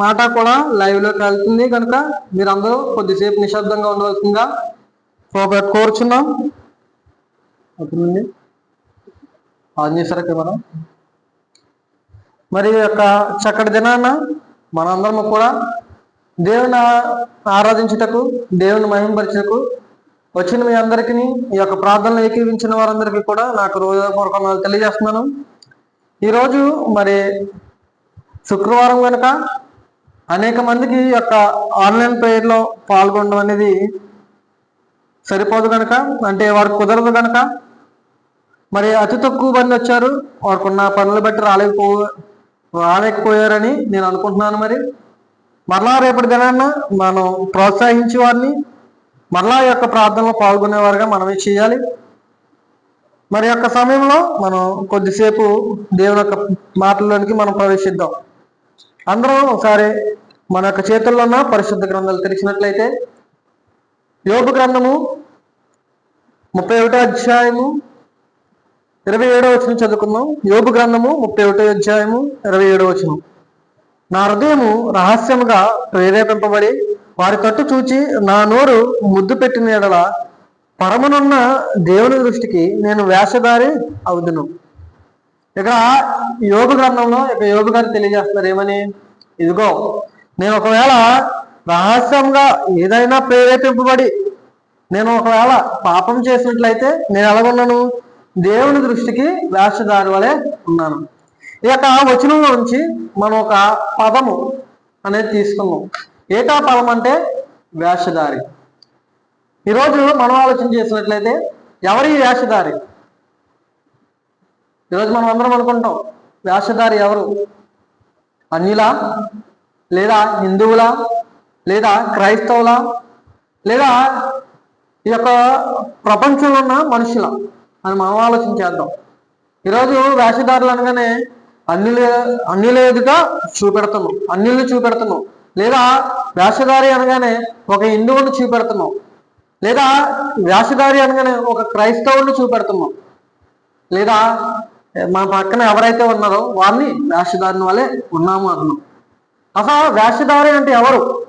మాట కూడా లైవ్లోకి వెళ్తుంది కనుక మీరందరూ కొద్దిసేపు నిశ్శబ్దంగా ఉండవలసిందిగా ఒక కోరుచున్నాం. అవుతుందండి. ఆన్ చేశారా కెమెరా? మరి ఈ యొక్క చక్కటి దినాన మనందరము కూడా దేవుని ఆరాధించుటకు దేవుని మహింపరచుటకు వచ్చిన మీ అందరికీ ఈ యొక్క ప్రార్థనలు ఏకీవించిన వారందరికీ కూడా నాకు రోజు హృదయపూర్వకంగా తెలియజేస్తున్నాను. ఈరోజు మరి శుక్రవారం కనుక అనేక మందికి యొక్క ఆన్లైన్ ప్రేయర్లో పాల్గొనడం అనేది సరిపోదు కనుక అంటే వారికి కుదరదు కనుక మరి అతి తక్కువ మంది వచ్చారు వారికి ఉన్న పనులు బట్టి రాలేకపో రాలేకపోయారని నేను అనుకుంటున్నాను మరి. మరలా రేపటి దినాన్న మనం ప్రోత్సహించే వారిని మరలా ఈ యొక్క ప్రార్థనలో పాల్గొనేవారుగా మనమే చేయాలి. మరి యొక్క సమయంలో మనం కొద్దిసేపు దేవుని యొక్క మాటల్లోనికి మనం ప్రవేశిద్దాం. అందరం ఒకసారి మన యొక్క చేతుల్లో ఉన్న పరిశుద్ధ గ్రంథాలు తెరిచినట్లయితే యోగ గ్రంథము ముప్పై ఒకటో అధ్యాయము ఇరవై ఏడో వచనం చదువుకుందాం. యోగు గ్రంథము ముప్పై ఒకటో అధ్యాయము ఇరవై ఏడో వచనం. నా హృదయము రహస్యముగా ప్రేరేపింపబడి వారి తట్టు చూచి నా నోరు ముద్దు పెట్టిన ఎడల పరమనున్న దేవుని దృష్టికి నేను వేషధారి అవుదును. ఇక్కడ యోగ గ్రంథంలో ఇక యోగ గారు తెలియజేస్తున్నారు ఏమని? ఇదిగో నేను ఒకవేళ రహస్యంగా ఏదైనా ప్రేరేపింపబడి నేను ఒకవేళ పాపం చేసినట్లయితే నేను ఎలాగున్నాను? దేవుని దృష్టికి వేషధారి వలె ఉన్నాను. ఈ యొక్క వచనంలో నుంచి మనం ఒక పదము అనేది తీసుకున్నాం ఏటా పదం అంటే వేషధారి. ఈరోజు మనం ఆలోచన చేసినట్లయితే ఎవరి వేషధారి? ఈరోజు మనం అందరం అనుకుంటాం వేషధారి ఎవరు? అన్యులా లేదా హిందువులా లేదా క్రైస్తవులా లేదా ఈ యొక్క ప్రపంచంలో ఉన్న మనుషుల అని మనం ఆలోచన చేద్దాం. ఈరోజు వేషధారులు అనగానే అన్యుల అన్యుల చూపెడుతున్నాం అన్యుల్ని చూపెడుతున్నాం. లేదా వేషధారి అనగానే ఒక హిందువుని చూపెడుతున్నాం. లేదా వేషధారి అనగానే ఒక క్రైస్తవుని చూపెడుతున్నాం. లేదా మన పక్కన ఎవరైతే ఉన్నారో వారిని వేషధారిని వల్లే ఉన్నాము అన్నాం అసలు వేషధారి అంటే ఎవరు?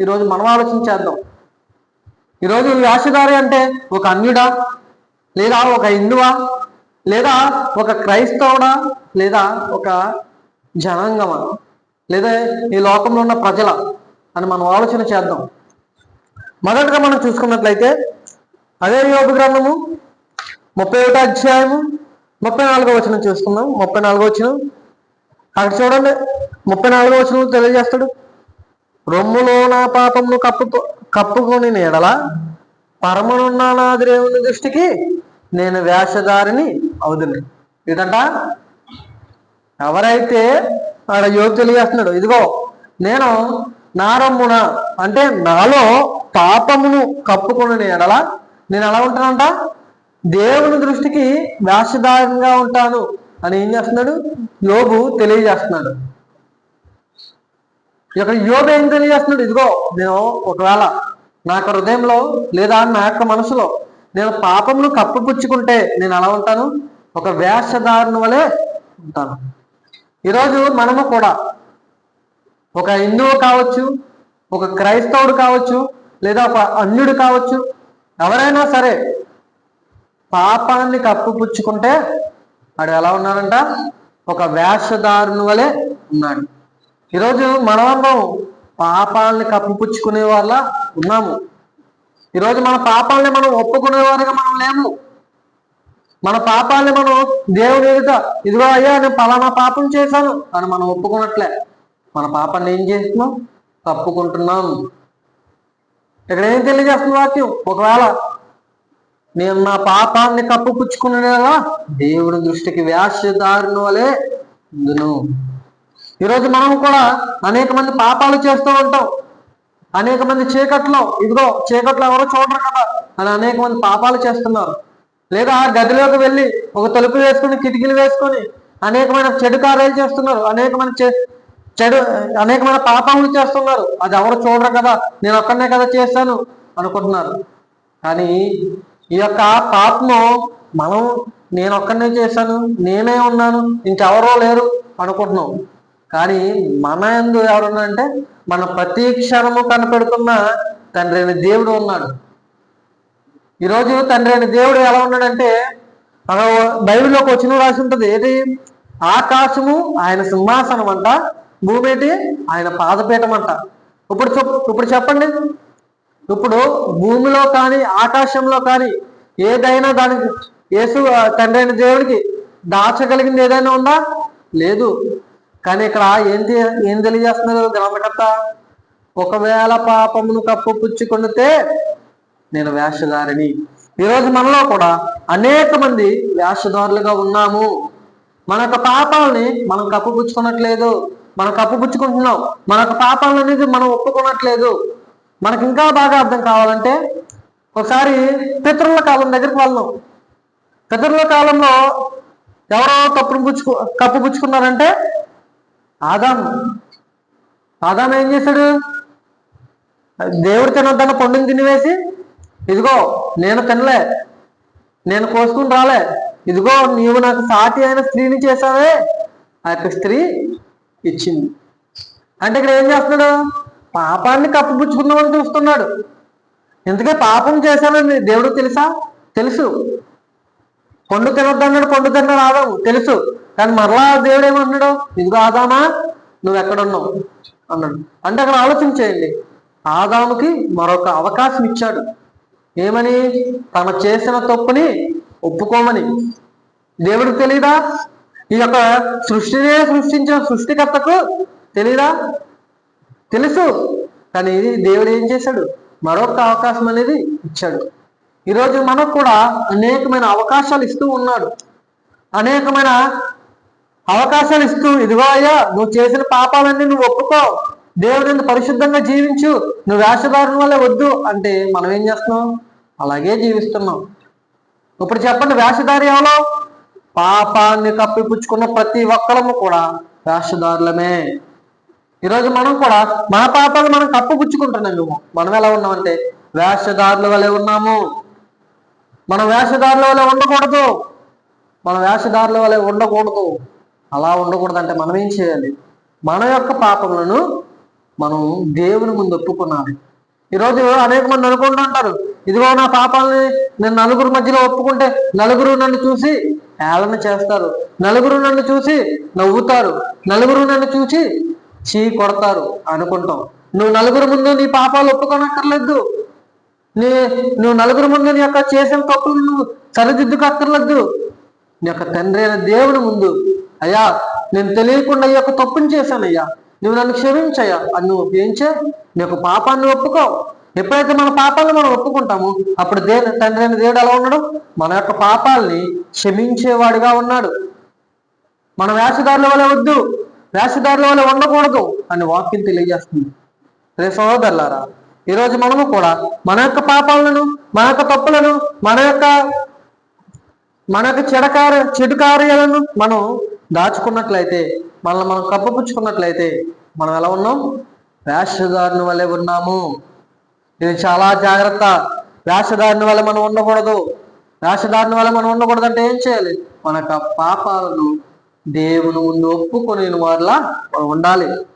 ఈరోజు మనం ఆలోచన చేద్దాం. ఈరోజు వేషధారి అంటే ఒక అన్యుడా? లేదా ఒక హిందువా? లేదా ఒక క్రైస్తవుడా? లేదా ఒక జనాంగమా? లేదా ఈ లోకంలో ఉన్న ప్రజల అని మనం ఆలోచన చేద్దాం. మొదటగా మనం చూసుకున్నట్లయితే అదే యోగ గ్రంథము ముప్పై ఒకటో అధ్యాయము ముప్పై నాలుగో వచనం చూసుకుందాం. ముప్పై నాలుగో వచనం. అక్కడ చూడండి. ముప్పై నాలుగో వచనం తెలియజేస్తాడు. రొమ్ములో నా పాపమును కప్పు కప్పుకొని నీడల పరమనున్న నా దేవుని దృష్టికి నేను వేషధారిని అవుతుంది ఇదంట ఎవరైతే ఆడ యోగి తెలియజేస్తున్నాడు ఇదిగో నేను నారమ్మున అంటే నాలో పాపమును కప్పుకొని ఎడల నేను ఎలా ఉంటానంట? దేవుని దృష్టికి వేషధారంగా ఉంటాను అని ఏం చేస్తున్నాడు? యోగు తెలియజేస్తున్నాడు. ఇక యోగ ఏం తెలియజేస్తున్నాడు? ఇదిగో నేను ఒకవేళ నా యొక్క హృదయంలో లేదా నా యొక్క మనసులో నేను పాపమును కప్పుపుచ్చుకుంటే నేను అలా ఉంటాను? ఒక వేషధారణ వలె ఉంటాను. ఈరోజు మనము కూడా ఒక హిందువు కావచ్చు ఒక క్రైస్తవుడు కావచ్చు లేదా ఒక అన్యుడు కావచ్చు ఎవరైనా సరే పాపాన్ని కప్పుపుచ్చుకుంటే వాడు ఎలా ఉన్నాడంట? ఒక వేషధారుని వలె ఉన్నాడు. ఈరోజు మనమందరం పాపాలని కప్పుపుచ్చుకునే వాళ్ళ ఉన్నాము. ఈరోజు మన పాపాలని మనం ఒప్పుకునేవారుగా మనం లేము. మన పాపాలని మనం దేవుని ఎదుట ఇదిగో అయ్యా నేను పలానా పాపం చేశాను. అని మనం ఒప్పుకున్నట్లే. మన పాపాన్ని ఏం చేస్తున్నాం? తప్పుకుంటున్నాం. ఇక్కడ ఏం తెలియజేస్తుంది వాక్యం? ఒకవేళ నేను నా పాపాన్ని కప్పుపుచ్చుకునేలా దేవుని దృష్టికి వ్యాసదారుని వలె ఉందును. ఈరోజు మనం కూడా అనేక మంది పాపాలు చేస్తూ ఉంటాం. అనేక మంది చీకట్లో ఇదిగో చీకట్లో ఎవరో చూడరు కదా అని అనేక మంది పాపాలు చేస్తున్నారు. లేదా ఆ గదిలోకి వెళ్ళి ఒక తలుపు వేసుకొని కిటికీలు వేసుకొని అనేకమైన చెడు కార్యాలు చేస్తున్నారు. అనేకమైన చెడు అనేకమైన పాపాలు చేస్తున్నారు. అది ఎవరు చూడరు కదా నేను ఒక్కనే కదా చేశాను అనుకుంటున్నారు. కానీ ఈ యొక్క పాపము మనం నేను ఒక్కడనే చేశాను నేనే ఉన్నాను ఇంకెవరో లేరు అనుకుంటున్నాం. కానీ మన ఎందు ఎవరున్నారంటే మన ప్రతి క్షణము కనపెడుతున్న తండ్రి అయిన దేవుడు ఉన్నాడు. ఈరోజు తండ్రి అయిన దేవుడు ఎలా ఉన్నాడంటే మన బైబిల్లోకి వచ్చిన రాసి ఉంటుంది ఏది? ఆకాశము ఆయన సింహాసనం అంట భూమి ఏంటి ఆయన పాదపీఠం అంట ఇప్పుడు చెప్ ఇప్పుడు చెప్పండి. ఇప్పుడు భూమిలో కానీ ఆకాశంలో కానీ ఏదైనా దానికి యేసు తండ్రి అయిన దేవుడికి దాచగలిగింది ఏదైనా ఉందా? లేదు. కానీ ఇక్కడ ఏంటి ఏం తెలియజేస్తున్నారు గ్రంథకర్త ఒకవేళ పాపమును కప్పు పుచ్చుకొనితే నేను వేషధారిని. ఈరోజు మనలో కూడా అనేక మంది వేషధారులుగా ఉన్నాము. మన యొక్క పాపాలని మనం కప్పు పుచ్చుకున్నట్లేదు మనం కప్పుపుచ్చుకుంటున్నాం. మన యొక్క పాపాలు అనేది మనం ఒప్పుకున్నట్లేదు మనకి ఇంకా బాగా అర్థం కావాలంటే ఒకసారి పితరుల కాలం దగ్గరికి వెళ్దాం. పితరుల కాలంలో ఎవరో తప్పును పుచ్చుకు కప్పు పుచ్చుకున్నారంటే ఆదాం. ఆదాం ఏం చేశాడు? దేవుడు తినొద్దన్న పండుని తినివేసి ఇదిగో నేను తినలే. నేను కోసుకుని రాలే. ఇదిగో నీవు నాకు సాటి అయిన స్త్రీని చేశావే. ఆ యొక్క స్త్రీ ఇచ్చింది. అంటే ఇక్కడ ఏం చేస్తున్నాడు? పాపాన్ని కప్పుపుచ్చుకుందామని చూస్తున్నాడు. ఎందుకే పాపం చేశానని దేవుడు తెలుసా? తెలుసు. పండు తినొద్దన్నాడు పండు తిన్నాడు ఆదాము తెలుసు. కానీ మరలా దేవుడు ఏమన్నాడు? ఇదిగో ఆదామా నువ్వు ఎక్కడున్నావు? అన్నాడు. అంటే అక్కడ ఆలోచన చేయండి. ఆదాముకి మరొక అవకాశం ఇచ్చాడు. ఏమని? తన చేసిన తప్పుని ఒప్పుకోమని. దేవుడికి తెలీదా? ఈ యొక్క సృష్టినే సృష్టించిన సృష్టికర్తకు తెలీదా? తెలుసు. కానీ ఇది దేవుడు ఏం చేశాడు? మరొక అవకాశం అనేది ఇచ్చాడు. ఈరోజు మనకు కూడా అనేకమైన అవకాశాలు ఇస్తూ ఉన్నాడు. అనేకమైన అవకాశాలు ఇస్తూ ఇదిగో అయ్యా నువ్వు చేసిన పాపాలన్నీ నువ్వు ఒప్పుకో. దేవుడు నిన్ను పరిశుద్ధంగా జీవించు. నువ్వు వేషధారణ వల్ల వద్దు అంటే మనం ఏం చేస్తున్నాం? అలాగే జీవిస్తున్నాం. ఇప్పుడు చెప్పండి వేషధారి ఎవరో? పాపాన్ని కప్పిపుచ్చుకున్న ప్రతి ఒక్కరము కూడా వేషధారులమే. ఈరోజు మనం కూడా మన పాపాలు మనం కప్పుపుచ్చుకుంటున్నాం మేము మనం ఎలా ఉన్నామంటే వేషధారుల వలె ఉన్నాము. మన వేషధారుల వలె ఉండకూడదు. మన వేషధారుల వలె ఉండకూడదు. అలా ఉండకూడదు అంటే మనం ఏం చేయాలి? మన యొక్క పాపములను మనం దేవుని ముందు ఒప్పుకున్నాలి. ఈరోజు అనేక మంది అనుకుంటుంటారు ఇదిగో నా పాపాలని నేను నలుగురు మధ్యలో ఒప్పుకుంటే నలుగురు నన్ను చూసి ఏళన చేస్తారు. నలుగురు నన్ను చూసి నవ్వుతారు. నలుగురు నన్ను చూసి చీ కొడతారు అనుకుంటాం. నువ్వు నలుగురు ముందు నీ పాపాలు ఒప్పుకోనక్కర్లేదు. నీ నువ్వు నలుగురు ముందు నీ యొక్క చేసిన తప్పులు నువ్వు సరిదిద్దుకక్కర్లేదు. నీ యొక్క తండ్రి అయిన దేవుని ముందు అయ్యా నేను తెలియకుండా ఈ యొక్క తప్పుని చేశానయ్యా. నువ్వు నన్ను క్షమించయ్యా. అని నువ్వు ఏం చే నీ యొక్క పాపాన్ని ఒప్పుకో. ఎప్పుడైతే మన పాపాలను మనం ఒప్పుకుంటామో అప్పుడు దేని తండ్రి అయిన దేవుడు ఎలా ఉన్నాడు? మన యొక్క పాపాలని క్షమించేవాడిగా ఉన్నాడు. మన వేషధారుల వల్ల వద్దు. వేషధారుల వల్ల ఉండకూడదు అని వాక్యం తెలియజేస్తుంది. రే సహోదరులారా ఈరోజు మనము కూడా మన యొక్క పాపాలను మన యొక్క తప్పులను మన యొక్క మన యొక్క చెడకార చెడు కార్యాలను మనం దాచుకున్నట్లయితే మనల్ని మనం కప్పపుచ్చుకున్నట్లయితే మనం ఎలా ఉన్నాం? వేషధారుని వల్లే ఉన్నాము. ఇది చాలా జాగ్రత్త. వేషధారుని వల్ల మనం ఉండకూడదు. వేషధారుని వల్ల మనం ఉండకూడదు అంటే ఏం చేయాలి? మన యొక్క పాపాలను దేవుని ముందు ఒప్పుకొని వారిలా ఉండాలి.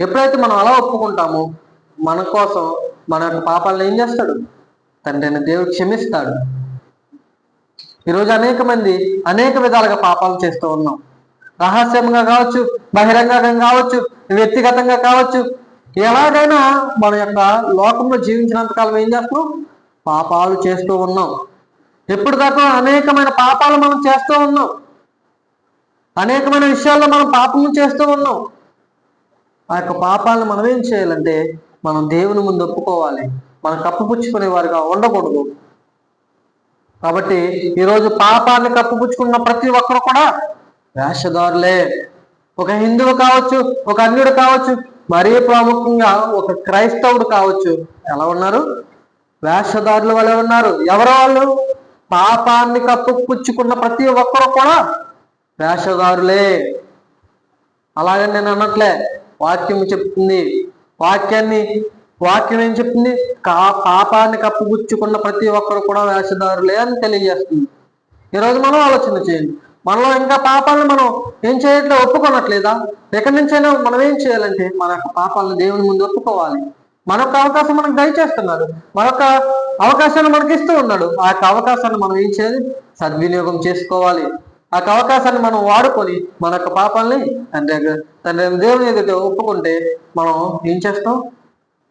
ఎప్పుడైతే మనం అలా ఒప్పుకుంటామో మన కోసం మన యొక్క పాపాలను ఏం చేస్తాడు? తండ్రి దేవుడు క్షమిస్తాడు. ఈరోజు అనేక మంది అనేక విధాలుగా పాపాలు చేస్తూ ఉన్నాం. రహస్యంగా కావచ్చు బహిరంగంగా కావచ్చు వ్యక్తిగతంగా కావచ్చు ఎలాగైనా మన యొక్క లోకంలో జీవించినంత కాలం ఏం చేస్తున్నాం? పాపాలు చేస్తూ ఉన్నాం. ఎప్పుడు దాకా అనేకమైన పాపాలు మనం చేస్తూ ఉన్నాం. అనేకమైన విషయాల్లో మనం పాపం చేస్తూ ఉన్నాం. ఆ యొక్క పాపాలను మనం ఏం చేయాలంటే మనం దేవుని ముందు ఒప్పుకోవాలి. మనం కప్పుపుచ్చుకునే వారిగా ఉండకూడదు. కాబట్టి ఈరోజు పాపాన్ని కప్పుపుచ్చుకున్న ప్రతి ఒక్కరు కూడా వేషధారులే. ఒక హిందువు కావచ్చు ఒక అన్యుడు కావచ్చు మరీ ప్రాముఖ్యంగా ఒక క్రైస్తవుడు కావచ్చు ఎలా ఉన్నారు? వేషధారుల వలె ఉన్నారు. ఎవరు వాళ్ళు? పాపాన్ని కప్పుపుచ్చుకున్న ప్రతి ఒక్కరు కూడా వేషధారులే. అలాగని నేను అన్నట్లే వాక్యం చెప్తుంది. వాక్యాన్ని వాక్యం ఏం చెప్తుంది? కా పాపాన్ని కప్పుగుచ్చుకున్న ప్రతి ఒక్కరు కూడా వేషధారులే అని తెలియజేస్తుంది. ఈరోజు మనం ఆలోచన చేయండి. మనలో ఇంకా పాపాలను మనం ఏం చేయట్లే? ఒప్పుకోనట్లేదా? ఎక్కడి నుంచైనా మనం ఏం చేయాలంటే మన యొక్క పాపాలను దేవుని ముందు ఒప్పుకోవాలి. మనొక అవకాశం మనకు దయచేస్తున్నాడు. మరొక అవకాశాన్ని మనకి ఇస్తూ ఉన్నాడు. ఆ యొక్క అవకాశాన్ని మనం ఏం చేయాలి? సద్వినియోగం చేసుకోవాలి. ఆ అవకాశాన్ని మనం వాడుకొని మన యొక్క పాపాలని తండ్రి తండ్రి దేవుని ఎదుట ఒప్పుకుంటే మనం ఏం చేస్తాం?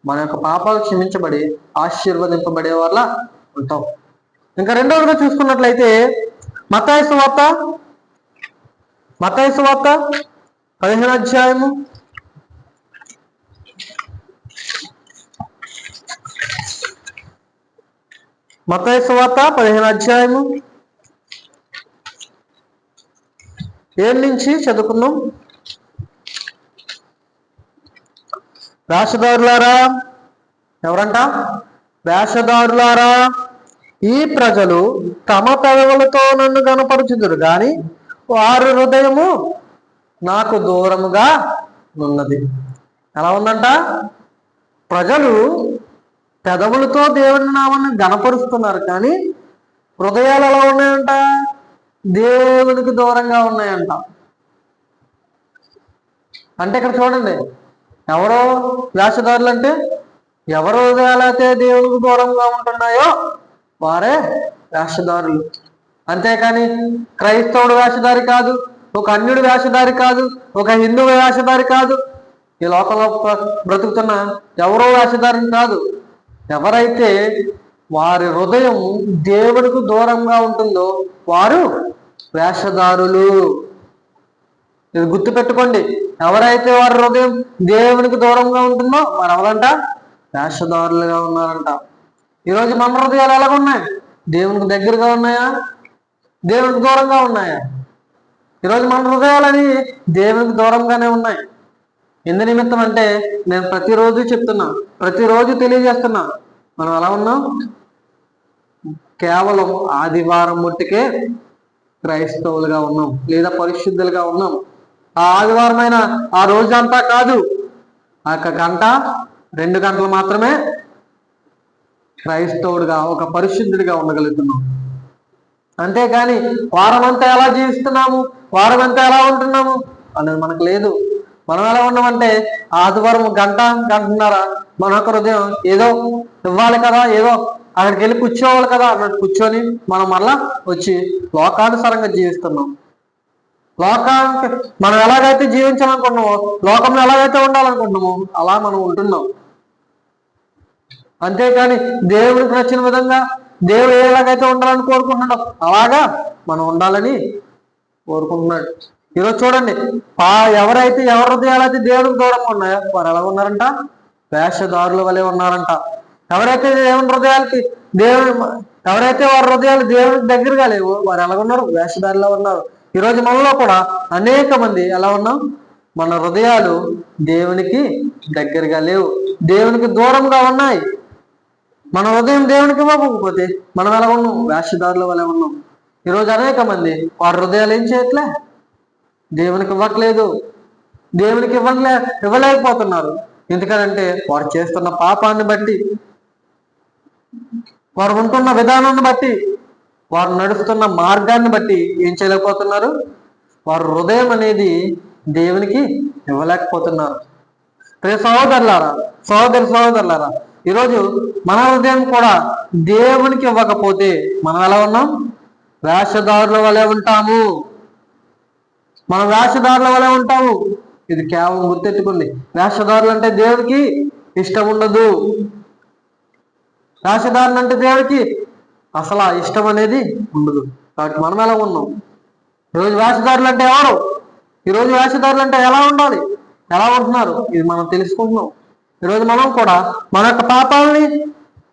మన యొక్క పాపాలు క్షమించబడి ఆశీర్వదింపబడే వాళ్ళ ఉంటాం. ఇంకా రెండవదిగా చూసుకున్నట్లయితే మతాయసు వార్త మతాయసు వార్త పదిహేను అధ్యాయము. మతాయసు వార్త పదిహేను అధ్యాయము. ఏడు నుంచి చదువుకున్నాం వేషధారులారా ఎవరంట? వేషధారులారా ఈ ప్రజలు తమ పెదవులతో నన్ను కనపరుచుదురు కానీ వారి హృదయము నాకు దూరముగా ఉన్నది ఎలా ఉందంట? ప్రజలు పెదవులతో దేవుని నామాన్ని గనపరుస్తున్నారు కానీ హృదయాలు ఎలా ఉన్నాయంట? దేవునికి దూరంగా ఉన్నాయంట. అంటే ఇక్కడ చూడండి ఎవరో వేషధారులు అంటే ఎవరు హృదయాలైతే దేవునికి దూరంగా ఉంటున్నాయో వారే వేషధారులు. అంతేకాని క్రైస్తవుడు వేషధారి కాదు ఒక అన్యుడు వేషధారి కాదు ఒక హిందువు వేషధారి కాదు. ఈ లోకంలో బ్రతుకుతున్న ఎవరో వేషధారి కాదు. ఎవరైతే వారి హృదయం దేవునికి దూరంగా ఉంటుందో వారు వేషధారులు. ఇది గుర్తు పెట్టుకోండి ఎవరైతే వారి హృదయం దేవునికి దూరంగా ఉంటుందో వారు ఎవరంట వేషధారులుగా ఉన్నారంట. ఈరోజు మన హృదయాలు ఎలాగ ఉన్నాయి దేవునికి దగ్గరగా ఉన్నాయా? దేవునికి దూరంగా ఉన్నాయా? ఈరోజు మన హృదయాలని దేవునికి దూరంగానే ఉన్నాయి. ఎందు నిమిత్తం అంటే నేను ప్రతిరోజు చెప్తున్నా ప్రతిరోజు తెలియజేస్తున్నా మనం ఎలా ఉన్నాం? కేవలం ఆదివారం ముట్టుకే క్రైస్తవులుగా ఉన్నాం లేదా పరిశుద్ధులుగా ఉన్నాం. ఆ ఆదివారమైన ఆ రోజంతా కాదు ఆ యొక్క గంట రెండు గంటలు మాత్రమే క్రైస్తవుడిగా ఒక పరిశుద్ధుడిగా ఉండగలుగుతున్నాం. అంతేకాని వారం అంతా ఎలా జీవిస్తున్నాము? వారం అంతా ఎలా ఉంటున్నాము? అనేది మనకు లేదు. మనం ఎలా ఉన్నామంటే ఆదివారం గంట గంటన్నర మన హృదయం ఏదో ఇవ్వాలి కదా ఏదో అక్కడికి వెళ్ళి కూర్చోవాలి కదా అన్నట్టు కూర్చొని మనం మళ్ళా వచ్చి లోకానుసారంగా జీవిస్తున్నాం. లోకానికి మనం ఎలాగైతే జీవించాలనుకుంటున్నామో లోకంలో ఎలాగైతే ఉండాలనుకుంటున్నామో అలా మనం ఉంటున్నాం. అంతేకాని దేవుడికి నచ్చిన విధంగా దేవుడు ఎలాగైతే ఉండాలని కోరుకుంటున్నాడో అలాగా మనం ఉండాలని కోరుకుంటున్నాడు. ఈరోజు చూడండి ఆ ఎవరైతే ఎవరి హృదయాలైతే దేవుడికి దూరంగా ఉన్నాయో వారు ఎలా ఉన్నారంట? వేషధారుల వలె ఉన్నారంట. ఎవరైతే దేవుని హృదయాలకి దేవుని ఎవరైతే వారి హృదయాలు దేవుడికి దగ్గరగా లేవు వారు ఎలా ఉన్నారు? వేషధారిలో ఉన్నారు. ఈరోజు మనలో కూడా అనేక మంది ఎలా ఉన్నాం? మన హృదయాలు దేవునికి దగ్గరగా లేవు. దేవునికి దూరంగా ఉన్నాయి. మన హృదయం దేవునికి ఇవ్వకపోతే మనం ఎలా ఉన్నాం? వేషధారుల వలె ఉన్నాం. ఈరోజు అనేక మంది వారి హృదయాలు ఏం చేయట్లే? దేవునికి ఇవ్వట్లేదు. దేవునికి ఇవ్వలే ఇవ్వలేకపోతున్నారు. ఎందుకంటే వారు చేస్తున్న పాపాన్ని బట్టి వారు ఉంటున్న విధానాన్ని బట్టి వారు నడుస్తున్న మార్గాన్ని బట్టి ఏం చేయలేకపోతున్నారు? వారు హృదయం అనేది దేవునికి ఇవ్వలేకపోతున్నారు. ప్రియ సహోదరులారా సహోదరి సహోదరులారా ఈరోజు మన హృదయం కూడా దేవునికి ఇవ్వకపోతే మనం ఎలా ఉన్నాం? వేషధారుల వలె ఉంటాము. మనం వేషధారుల వలె ఉంటాము. ఇది కేవలం గుర్తెట్టుకోండి వేషధారులు అంటే దేవునికి ఇష్టం ఉండదు. వేషధారులు అంటే దేవుడికి అసలు ఆ ఇష్టం అనేది ఉండదు. కాబట్టి మనం ఎలా ఉన్నాం? ఈరోజు వేషధారులు అంటే ఎవరు? ఈరోజు వేషధారులు అంటే ఎలా ఉండాలి? ఎలా ఉంటున్నారు? ఇది మనం తెలుసుకుంటున్నాం. ఈరోజు మనం కూడా మన యొక్క పాపాలని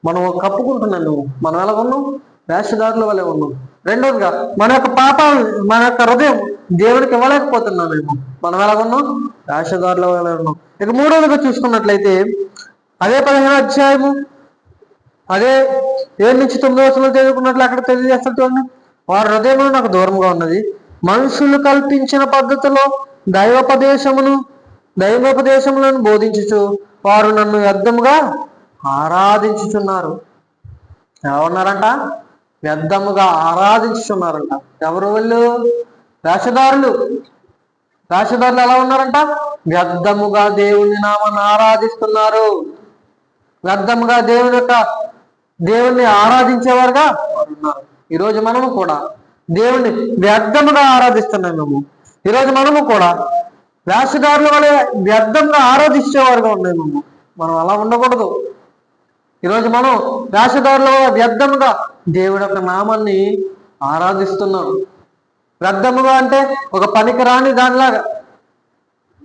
మనం కప్పుకుంటున్నాం నువ్వు మనం ఎలా ఉన్నాం? వేషధారుల వలె ఉన్నాం. రెండోదిగా మన యొక్క పాపాలు మన యొక్క హృదయం దేవుడికి ఇవ్వలేకపోతున్నాం మేము. మనం ఎలా ఉన్నాం? వేషధారుల వలె ఉన్నాం. ఇక మూడోదిగా చూసుకున్నట్లయితే అదే పదిహేను అధ్యాయము అదే ఏడు నుంచి తొమ్మిది వచనాలు చదువుకున్నట్లు అక్కడ తెలియజేస్తారు చూడండి వారి హృదయంలో నాకు దూరంగా ఉన్నది. మనుషులు కల్పించిన పద్ధతిలో దైవోపదేశమును దైవోపదేశములను బోధించుచు వారు నన్ను వ్యర్థముగా ఆరాధించుచున్నారు. ఎవరున్నారంట? వ్యర్థముగా ఆరాధించుచున్నారంట. ఎవరు వాళ్ళు? వేషధారులు. వేషధారులు ఎలా ఉన్నారంట? వ్యర్థముగా దేవుని నామని ఆరాధిస్తున్నారు. వ్యర్థముగా దేవుని యొక్క దేవుణ్ణి ఆరాధించేవారుగా వారు ఉన్నారు ఈరోజు మనము కూడా దేవుణ్ణి వ్యర్థముగా ఆరాధిస్తున్నాం మేము. ఈరోజు మనము కూడా వేషధారుల వలె వ్యర్థంగా ఆరాధించేవారుగా ఉన్నాయి మేము. మనం అలా ఉండకూడదు. ఈరోజు మనం వేషధారుల వల్ల వ్యర్థముగా దేవుడి యొక్క నామాన్ని ఆరాధిస్తున్నాం. వ్యర్థముగా అంటే ఒక పనికిరాని దానిలాగా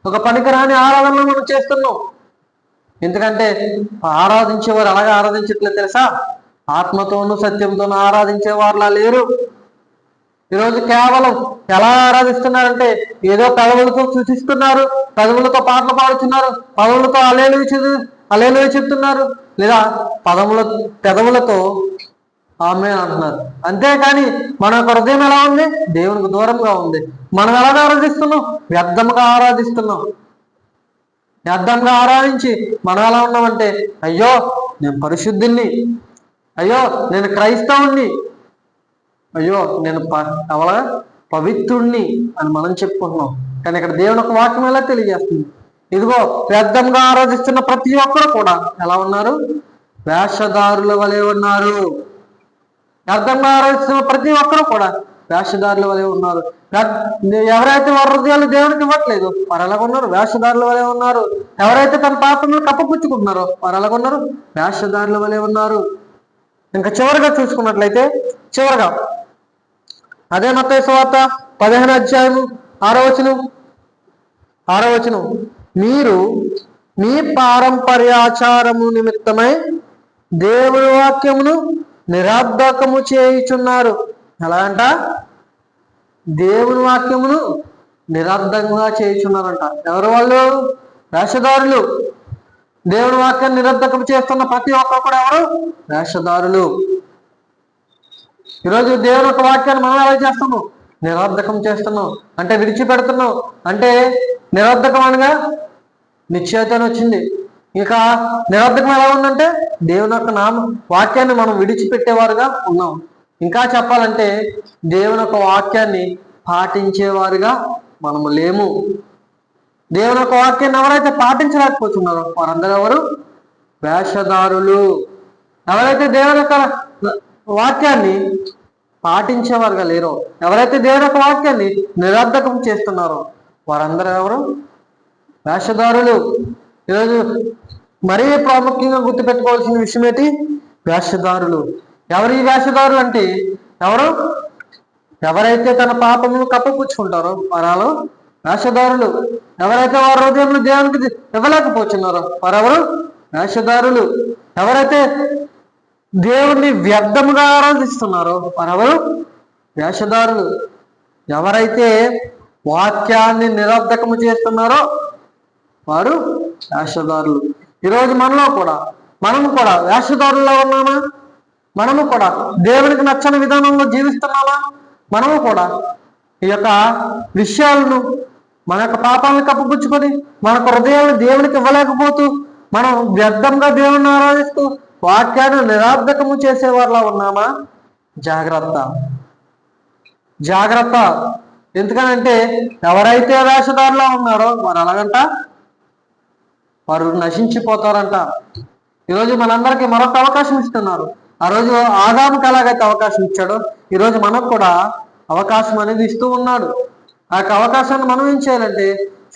ఒక పనికిరాని ఆరాధనలు మనం చేస్తున్నాం. ఎందుకంటే ఆరాధించేవారు అలాగే ఆరాధించట్లేదు తెలుసా? ఆత్మతోనూ సత్యంతోనూ ఆరాధించే వారులా లేరు. ఈరోజు కేవలం ఎలా ఆరాధిస్తున్నారంటే ఏదో పదవులతో సూచిస్తున్నారు పదవులతో పాటలు పాడుతున్నారు పదవులతో అలేలు అలేలు చెప్తున్నారు లేదా పదముల పెదవులతో ఆమె అంటున్నారు. అంతేకాని మన యొక్క హృదయం ఎలా ఉంది? దేవునికి దూరంగా ఉంది. మనం ఎలా ఆరాధిస్తున్నాం? వ్యర్థముగా ఆరాధిస్తున్నాం. వ్యర్థంగా ఆరాధించి మనం ఎలా ఉన్నామంటే అయ్యో నేను పరిశుద్ధిని అయ్యో నేను క్రైస్తవుణ్ణి. అయ్యో నేను ప- అవల పవిత్రుణ్ణి అని మనం చెప్పుకుంటున్నాం. కానీ ఇక్కడ దేవుని ఒక వాక్యం ఎలా తెలియజేస్తుంది? ఇదిగో వ్యర్థంగా ఆరాధిస్తున్న ప్రతి ఒక్కరు కూడా ఎలా ఉన్నారు? వేషధారుల వలె ఉన్నారు. వ్యర్థంగా ఆరాధిస్తున్న ప్రతి ఒక్కరు కూడా వేషధారుల వలె ఉన్నారు. ఎవరైతే వరదలు దేవునికి ఇవ్వట్లేదు వారు ఎలాగ ఉన్నారు వేషధారుల వలె ఉన్నారు. ఎవరైతే తన పాపములు కప్పపుచ్చుకుంటున్నారో వారు ఎలాగ ఉన్నారు వేషధారుల వలె ఉన్నారు. ఇంకా చివరిగా చూసుకున్నట్లయితే చివరిగా అదే మత వార్త పదిహేను అధ్యాయము ఆరో వచనం. ఆరో వచనం. మీరు మీ పారంపర్యాచారము నిమిత్తమై దేవుని వాక్యమును నిరర్ధకము చేయుచున్నారు. ఎలా అంట దేవుని వాక్యమును నిరర్ధకంగా చేయుచున్నారంట. ఎవరు వాళ్ళు? వేషధారులు. దేవుని వాక్యాన్ని నిరర్ధకం చేస్తున్న ప్రతి ఒక్కరు కూడా ఎవరు? వేషధారులు. ఈరోజు దేవుని యొక్క వాక్యాన్ని మనం ఎలా చేస్తున్నాం? నిరర్ధకం చేస్తున్నాం. అంటే విడిచిపెడుతున్నాం. అంటే నిరర్ధకం అనగా నిశ్చయితని వచ్చింది. ఇక నిరర్ధకం ఎలా ఉందంటే దేవుని యొక్క నామ వాక్యాన్ని మనం విడిచిపెట్టేవారుగా ఉన్నాం. ఇంకా చెప్పాలంటే దేవుని యొక్క వాక్యాన్ని పాటించేవారుగా మనము లేము. దేవుని యొక్క వాక్యాన్ని ఎవరైతే పాటించలేకపోతున్నారో వారందరూ ఎవరు? వేషధారులు. ఎవరైతే దేవుని యొక్క వాక్యాన్ని పాటించేవారుగా లేరో ఎవరైతే దేవుని యొక్క వాక్యాన్ని నిరర్ధకం చేస్తున్నారో వారందరూ ఎవరు? వేషధారులు. ఈరోజు మరీ ప్రాముఖ్యంగా గుర్తుపెట్టుకోవాల్సిన విషయం ఏంటి? వేషధారులు. ఎవరు ఈ వేషధారులు అంటే? ఎవరు? ఎవరైతే తన పాపమును కప్పపుచ్చుకుంటారో వరాలు వేషధారులు. ఎవరైతే వారి హృదయంలో దేవునికి ఇవ్వలేకపోతున్నారో వారెవరు? వేషధారులు. ఎవరైతే దేవుణ్ణి వ్యర్థముగా ఆరాధిస్తున్నారో వారెవరు? వేషధారులు. ఎవరైతే వాక్యాన్ని నిరర్ధకము చేస్తున్నారో వారు వేషధారులు. ఈరోజు మనలో కూడా మనం కూడా వేషధారుల్లో ఉన్నామా? మనము కూడా దేవునికి నచ్చని విధానంలో జీవిస్తున్నామా? మనము కూడా ఈ యొక్క విషయాలను మన యొక్క పాపాలను కప్పుపుచ్చుకొని మన యొక్క హృదయాలను దేవునికి ఇవ్వలేకపోతూ మనం వ్యర్థంగా దేవుణ్ణి ఆరాధిస్తూ వాక్యాన్ని నిరార్థకము చేసేవారిలా ఉన్నామా? జాగ్రత్త. జాగ్రత్త. ఎందుకనంటే ఎవరైతే వేషధారులా ఉన్నారో వారు అలాగంట వారు నశించిపోతారంట. ఈరోజు మనందరికీ మరొక అవకాశం ఇస్తున్నారు. ఆ రోజు ఆదాముకి ఎలాగైతే అవకాశం ఇచ్చాడో ఈరోజు మనకు కూడా అవకాశం అనేది ఇస్తూ ఉన్నాడు. ఆ యొక్క అవకాశాన్ని మనం ఏం చేయాలంటే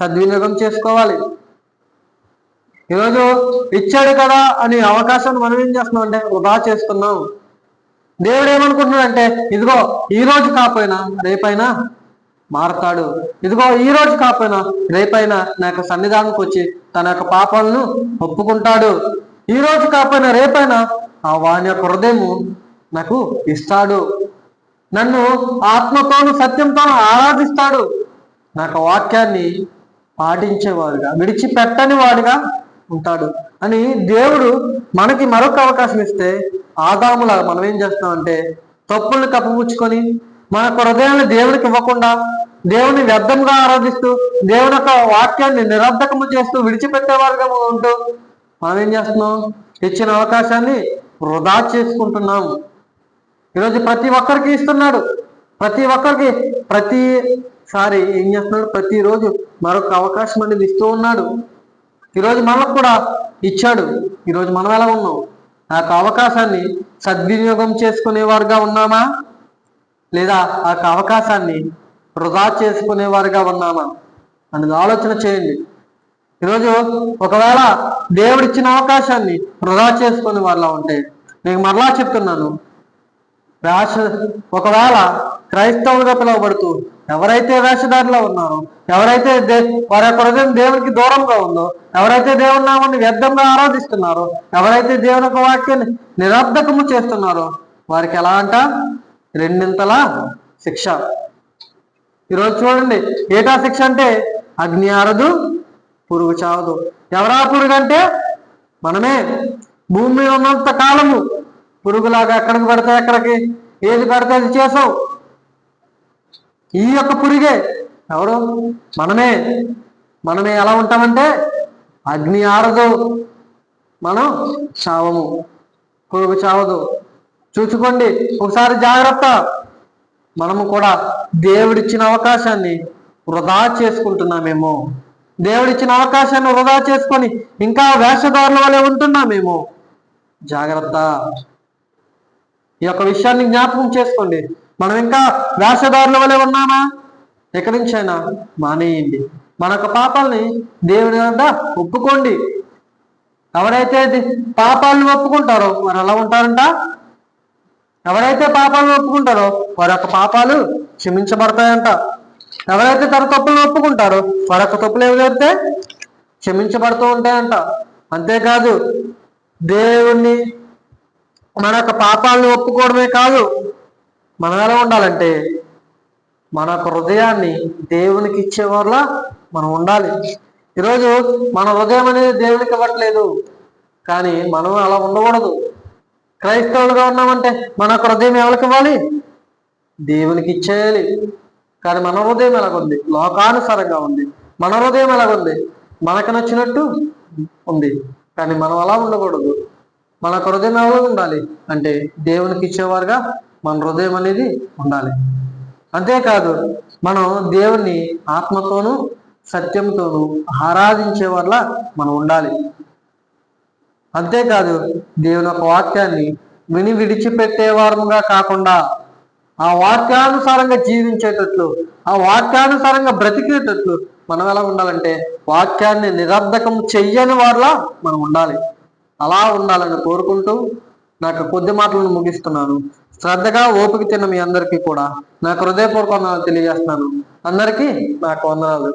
సద్వినియోగం చేసుకోవాలి. ఈరోజు ఇచ్చాడు కదా అని అవకాశాన్ని మనం ఏం చేస్తున్నాం అంటే వృధా చేస్తున్నాం. దేవుడు ఏమనుకుంటున్నాడంటే ఇదిగో ఈ రోజు కాకపోయినా రేపైనా మారతాడు. ఇదిగో ఈ రోజు కాకపోయినా రేపైనా నా యొక్క సన్నిధానంకి వచ్చి తన యొక్క పాపాలను ఒప్పుకుంటాడు. ఈ రోజు కాకపోయినా రేపైనా వాని యొక్క హృదయము నాకు ఇస్తాడు. నన్ను ఆత్మతోను సత్యంతోను ఆరాధిస్తాడు. నాకు వాక్యాన్ని పాటించేవాడుగా విడిచిపెట్టని వాడుగా ఉంటాడు అని దేవుడు మనకి మరొక అవకాశం ఇస్తే ఆదాములా మనం ఏం చేస్తామంటే తప్పుల్ని కప్పుపుచ్చుకొని మన హృదయాన్ని దేవునికి ఇవ్వకుండా దేవుని వ్యర్థంగా ఆరాధిస్తూ దేవుని యొక్క వాక్యాన్ని నిరర్ధకము చేస్తూ విడిచిపెట్టేవారుగా ఉంటూ మనం ఏం చేస్తున్నాం? ఇచ్చిన అవకాశాన్ని వృధా చేసుకుంటున్నాము. ఈరోజు ప్రతి ఒక్కరికి ఇస్తున్నాడు. ప్రతి ఒక్కరికి ప్రతిసారి ఏం చేస్తున్నాడు? ప్రతిరోజు మరొక అవకాశం అనేది ఇస్తూ ఉన్నాడు. ఈరోజు మనకు కూడా ఇచ్చాడు. ఈరోజు మనం ఎలా ఉన్నాం? ఆ యొక్క అవకాశాన్ని సద్వినియోగం చేసుకునేవారుగా ఉన్నామా? లేదా ఆ యొక్క అవకాశాన్ని వృధా చేసుకునేవారుగా ఉన్నామా? అనేది ఆలోచన చేయండి. ఈరోజు ఒకవేళ దేవుడిచ్చిన అవకాశాన్ని వృధా చేసుకుని వాళ్ళ ఉంటే నేను మరలా చెప్తున్నాను వేష ఒకవేళ క్రైస్తవులుగా పిలువబడుతూ ఎవరైతే వేషధారిలో ఉన్నారో ఎవరైతే దే వారి యొక్క హృదయం దేవునికి దూరంగా ఉందో ఎవరైతే దేవుని నామాన్ని వ్యర్థంగా ఆరాధిస్తున్నారో ఎవరైతే దేవుని యొక్క వాక్యాన్ని నిరర్ధకము చేస్తున్నారో వారికి ఎలా అంట? రెండింతల శిక్ష. ఈరోజు చూడండి ఏటా శిక్ష అంటే అగ్ని ఆరదు పురుగు చావదు. ఎవరా పురుగు అంటే మనమే. భూమి మీద ఉన్నంత కాలము పురుగులాగా ఎక్కడికి పడితే ఎక్కడికి ఏది పడితే అది చేసావు. ఈ యొక్క పురుగే ఎవరు? మనమే. మనమే ఎలా ఉంటామంటే అగ్ని ఆరదు. మనం చావము. పురుగు చావదు. చూసుకోండి. ఒకసారి జాగ్రత్త. మనము కూడా దేవుడిచ్చిన అవకాశాన్ని వృధా చేసుకుంటున్నామేమో. దేవుడిచ్చిన అవకాశాన్ని వృధా చేసుకొని ఇంకా వేషధారుల వలె ఉంటున్నామేమో జాగ్రత్త. ఈ యొక్క విషయాన్ని జ్ఞాపకం చేసుకోండి. మనం ఇంకా వేషధారుల వలె ఉన్నామా? ఎక్కడి నుంచైనా మానేయండి. మన యొక్క పాపాలని దేవుని వద్ద ఒప్పుకోండి. ఎవరైతే పాపాలను ఒప్పుకుంటారో వారు ఎలా ఉంటారంట? ఎవరైతే పాపాలను ఒప్పుకుంటారో వారి యొక్క పాపాలు క్షమించబడతాయంట. ఎవరైతే తన తప్పులను ఒప్పుకుంటారో వారి తప్పులు ఏమి జరిగితే క్షమించబడుతూ ఉంటాయంట. అంతేకాదు దేవుణ్ణి మన యొక్క పాపాలను ఒప్పుకోవడమే కాదు మనం ఎలా ఉండాలంటే మన యొక్క హృదయాన్ని దేవునికి ఇచ్చేవారులా మనం ఉండాలి. ఈరోజు మన హృదయం అనేది దేవునికి ఇవ్వట్లేదు కానీ మనం అలా ఉండకూడదు. క్రైస్తవులుగా ఉన్నామంటే మన హృదయం ఎవరికి ఇవ్వాలి? దేవునికి ఇచ్చేయాలి. కానీ మన హృదయం ఎలాగుంది? లోకానుసారంగా ఉంది. మన హృదయం ఎలాగుంది? మనకు నచ్చినట్టు ఉంది. కానీ మనం అలా ఉండకూడదు. మన హృదయం ఎవరో ఉండాలి? అంటే దేవునికి ఇచ్చేవారుగా మన హృదయం అనేది ఉండాలి. అంతేకాదు మనం దేవుణ్ణి ఆత్మతోనూ సత్యంతోనూ ఆరాధించే వల్ల మనం ఉండాలి. అంతేకాదు దేవుని యొక్క వాక్యాన్ని విని విడిచిపెట్టే వారముగా కాకుండా ఆ వాక్యానుసారంగా జీవించేటట్లు ఆ వాక్యానుసారంగా బ్రతికేటట్లు మనం ఎలా ఉండాలంటే వాక్యాన్ని నిరర్ధకం చెయ్యని వారిలా మనం ఉండాలి. అలా ఉండాలని కోరుకుంటూ నాకు కొద్ది మాటలను ముగిస్తున్నాను. శ్రద్ధగా ఓపిక తిన్న మీ అందరికీ కూడా నాకు హృదయపూర్వక వందనాలు తెలియజేస్తున్నాను. అందరికీ నాకు వందనాలు.